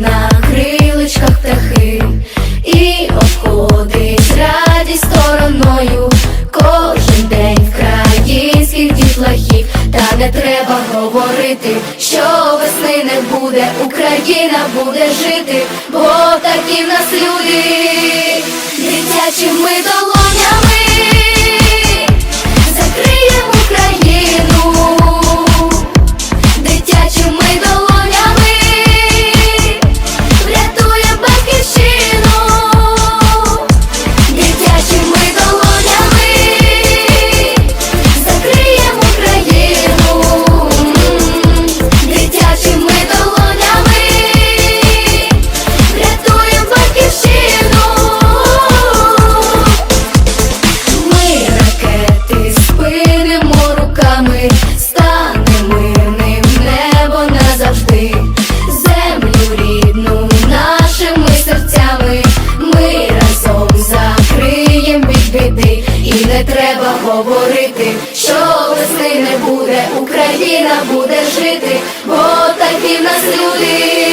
на крилечках птахи і обходить радість стороною кожен день в дітлахів, та не треба говорити, що весни не буде, Україна буде жити, бо такі в нас люди, дитячі ми долу. силами, станемо мирним небо назавжди, землю рідну нашими серцями, ми разом закриєм від біди, і не треба говорити, що весни не буде, Україна буде жити, бо такі в нас люди.